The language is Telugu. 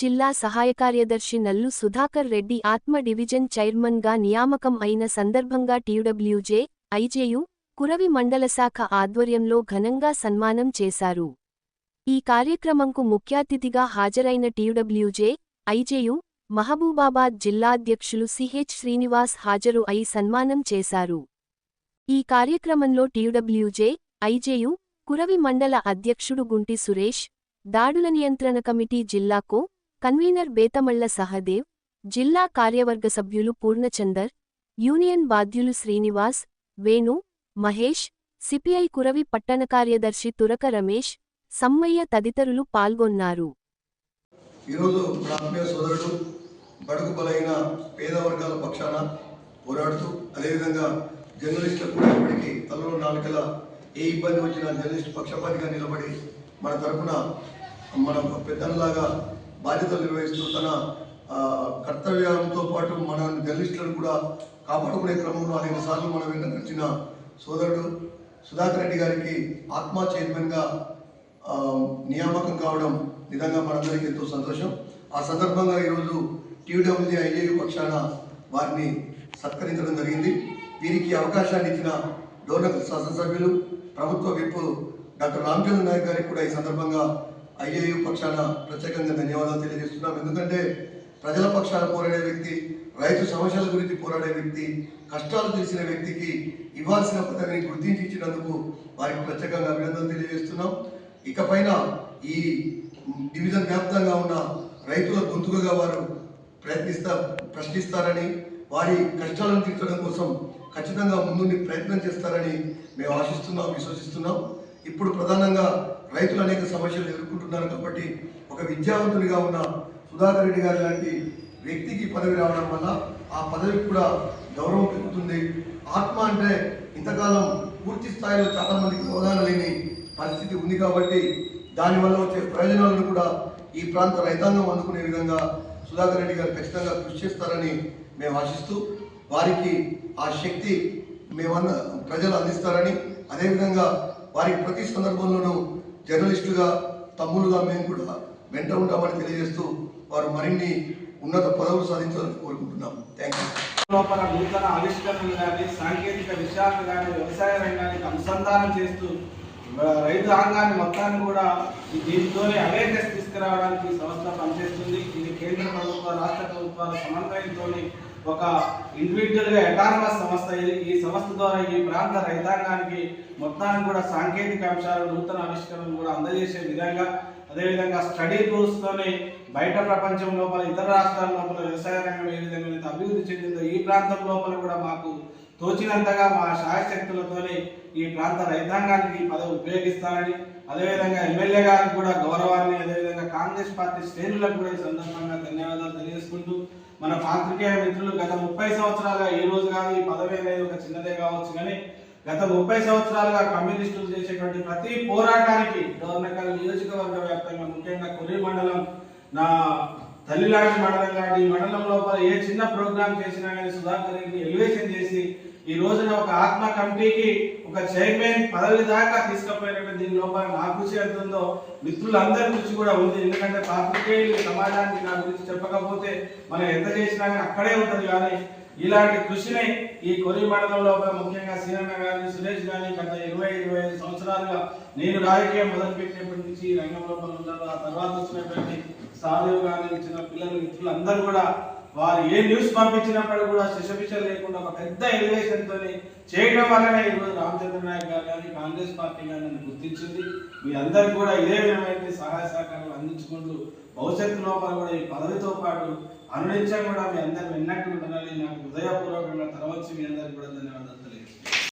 జిల్లా సహాయ కార్యదర్శి నల్లు సుధాకర్ రెడ్డి ఆత్మ డివిజన్ చైర్మన్గా నియామకం అయిన సందర్భంగా టీయూడబ్ల్యూజే ఐజేయు కురవి మండల శాఖ ఆధ్వర్యంలో ఘనంగా సన్మానం చేశారు. ఈ కార్యక్రమంకు ముఖ్యాతిథిగా హాజరైన టీయూడబ్ల్యూజే ఐజేయు మహబూబాబాద్ జిల్లాధ్యక్షులు సిహెచ్ శ్రీనివాస్ హాజరు అయి సన్మానం చేశారు. ఈ కార్యక్రమంలో టీయూడబ్ల్యూజే ఐజేయు కురవి మండల అధ్యక్షుడు గుంటి సురేష్ దాడుల నియంత్రణ కమిటీ జిల్లాకో కన్వీనర్ బేతమళ్ళ సహదేవ్ జిల్లా కార్యవర్గ సభ్యులు పూర్ణచందర్ యూనియన్ బాధ్యులు శ్రీనివాస్ వేణు మహేష్ సిపిఐ కురవి పట్టణ కార్యదర్శి తురక రమేష్ సమ్మయ్య తదితరులు పాల్గొన్నారు. ఈరోజు నా ఆత్మీయ సోదరుడు బడుగు బలైన పేద వర్గాల పక్షాన పోరాడుతూ అదేవిధంగా జర్నలిస్టులకు కూడా ఇప్పటికీ తలలో నాలుకల ఏ ఇబ్బంది వచ్చినా జర్నలిస్ట్ పక్షపాతిగా నిలబడి మన తరఫున మన పెద్దలాగా బాధ్యతలు నిర్వహిస్తూ తన కర్తవ్యాలతో కర్తవ్యంతో పాటు మన జర్నలిస్టులను కూడా కాపాడుకునే క్రమంలో అనేక సార్లు మనం వెంట సోదరుడు సుధాకర్ రెడ్డి గారికి ఆత్మ చైర్మన్గా నియామకం కావడం నిజంగా మనందరికీ ఎంతో సంతోషం. ఆ సందర్భంగా ఈరోజు టీడబ్ల్యూజీ ఐఏయు పక్షాన వారిని సత్కరించడం జరిగింది. వీరికి అవకాశాన్ని ఇచ్చిన డోనర్ శాసనసభ్యులు ప్రభుత్వ విప్పు డాక్టర్ రామచంద్ర నాయక్ గారికి కూడా ఈ సందర్భంగా ఐఏయు పక్షాన ప్రత్యేకంగా ధన్యవాదాలు తెలియజేస్తున్నాం. ఎందుకంటే ప్రజల పక్షాన పోరాడే వ్యక్తి రైతు సమస్యల గురించి పోరాడే వ్యక్తి కష్టాలు తెలిసిన వ్యక్తికి ఇవ్వాల్సిన పథకాన్ని గుర్తించి ఇచ్చినందుకు వారికి ప్రత్యేకంగా అభినందనలు తెలియజేస్తున్నాం. ఇకపైన ఈ డివిజన్ వ్యాప్తంగా ఉన్న రైతుల గొంతుకగా వారు ప్రయత్నిస్తా ప్రశ్నిస్తారని వారి కష్టాలను తీర్చడం కోసం ఖచ్చితంగా ముందుండి ప్రయత్నం చేస్తారని మేము ఆశిస్తున్నాం విశ్వసిస్తున్నాం. ఇప్పుడు ప్రధానంగా రైతులు అనేక సమస్యలు ఎదుర్కొంటున్నారు కాబట్టి ఒక విద్యావంతుడిగా ఉన్న సుధాకర్ రెడ్డి గారు లాంటి వ్యక్తికి పదవి రావడం వల్ల ఆ పదవికి కూడా గౌరవం పెరుగుతుంది. ఆత్మ అంటే ఇంతకాలం పూర్తి స్థాయిలో చాలామందికి అవగాహన లేని పరిస్థితి ఉంది కాబట్టి దానివల్ల వచ్చే ప్రయోజనాలను కూడా ఈ ప్రాంత రైతాంగం అందుకునే విధంగా సుధాకర్ రెడ్డి గారు ఖచ్చితంగా కృషి చేస్తారని మేము ఆశిస్తూ వారికి ఆ శక్తి మేమన్న ప్రజలు అందిస్తారని అదేవిధంగా వారికి ప్రతి సందర్భంలోనూ జర్నలిస్టుగా తమ్ములుగా మేము కూడా వెంట ఉంటామని తెలియజేస్తూ వారు మరిన్ని ఉన్నత పదవులు సాధించాలని కోరుకుంటున్నాం. థ్యాంక్ యూ లోపల నూతన ఆవిష్కరణలు కానీ సాంకేతిక విషయాలను కానీ వ్యవసాయ రంగానికి అనుసంధానం చేస్తూ రైతు రంగాన్ని మొత్తాన్ని కూడా దీనితోనే అవేర్నెస్ తీసుకురావడానికి సంస్థ పనిచేస్తుంది. ఇది కేంద్ర ప్రభుత్వ రాష్ట్ర ప్రభుత్వాల సమన్వయంతో ఒక ఇండివిజువల్గా ఎటానమస్ సంస్థ ఇది. ఈ సంస్థ ద్వారా ఈ ప్రాంత రైతాంగానికి మొత్తానికి కూడా సాంకేతిక అంశాలు నూతన ఆవిష్కరణలు కూడా అందజేసే విధంగా అదేవిధంగా స్టడీ టూల్స్ తోని బయట ప్రపంచం లోపల ఇతర రాష్ట్రాల లోపల వ్యవసాయ రంగం ఏ విధంగా అయితే అభివృద్ధి చెందిందో ఈ ప్రాంతం లోపల కూడా మాకు తోచినంతగా మా శాయశక్తులతోని ఈ ప్రాంత రైతాంగానికి ఈ పదవి ఉపయోగిస్తానని అదేవిధంగా ఎమ్మెల్యే గారికి కూడా గౌరవాన్ని అదేవిధంగా కాంగ్రెస్ పార్టీ శ్రేణులకు కూడా ఈ సందర్భంగా ధన్యవాదాలు తెలియజేసుకుంటూ మన పాత్రికేయ మిత్రులు గత ముప్పై సంవత్సరాలుగా ఈ రోజు కాదు ఈ పదవి అనేది ఒక చిన్నదే కావచ్చు కానీ గత ముప్పై సంవత్సరాలుగా కమ్యూనిస్టులు చేసేటువంటి ప్రతి పోరాటానికి డోర్నకల్ నియోజకవర్గ వ్యాప్తంగా ముఖ్యంగా కొర్రి మండలం నా తల్లిలాంటి మండలం లాంటి ఈ మండలం లోపల ఏ చిన్న ప్రోగ్రామ్ చేసినా కానీ సుధాకర్ రెడ్డి ఎలివేషన్ చేసి ఈ రోజున ఒక ఆత్మ కమిటీకి ఒక చైర్మన్ పదవి దాకా తీసుకుపోయినటువంటి దీని లోపల నా కృషి ఎంత ఉందో మిత్రులందరి కృషి కూడా ఉంది. ఎందుకంటే పాత్రికేయులు సమాజానికి నా గురించి చెప్పకపోతే మనం ఎంత చేసినా కానీ అక్కడే ఉంటుంది. కానీ ఇలాంటి కృషిని ఈ కొరి మండలంలో ముఖ్యంగా సీనన్న గారిని సురేష్ గారిని గత ఇరవై ఇరవై ఐదు సంవత్సరాలుగా నేను రాజకీయం మొదలుపెట్టినప్పటి నుంచి రంగంలో రంగం ఆ తర్వాత వచ్చినటువంటి సాధువు గారిని చిన్న పిల్లలు మిత్రులు అందరూ కూడా వారు ఏ న్యూస్ పంపించినప్పుడు కూడా శిశపిషలు లేకుండా ఒక పెద్ద ఎలివేషన్ తోని చేయడం వల్లనే ఈరోజు రామచంద్ర నాయక్ గారు కానీ కాంగ్రెస్ పార్టీ కానీ నన్ను గుర్తించింది. మీ అందరికి కూడా ఇదే విధమైన సహాయ సహకారాలు అందించుకుంటూ భవిష్యత్తు లోపల కూడా ఈ పదవితో పాటు అనునిత్యం కూడా మీ అందరు విన్నట్టు ఉండాలని నాకు హృదయపూర్వకంగా తర్వాత మీ అందరికి కూడా ధన్యవాదాలు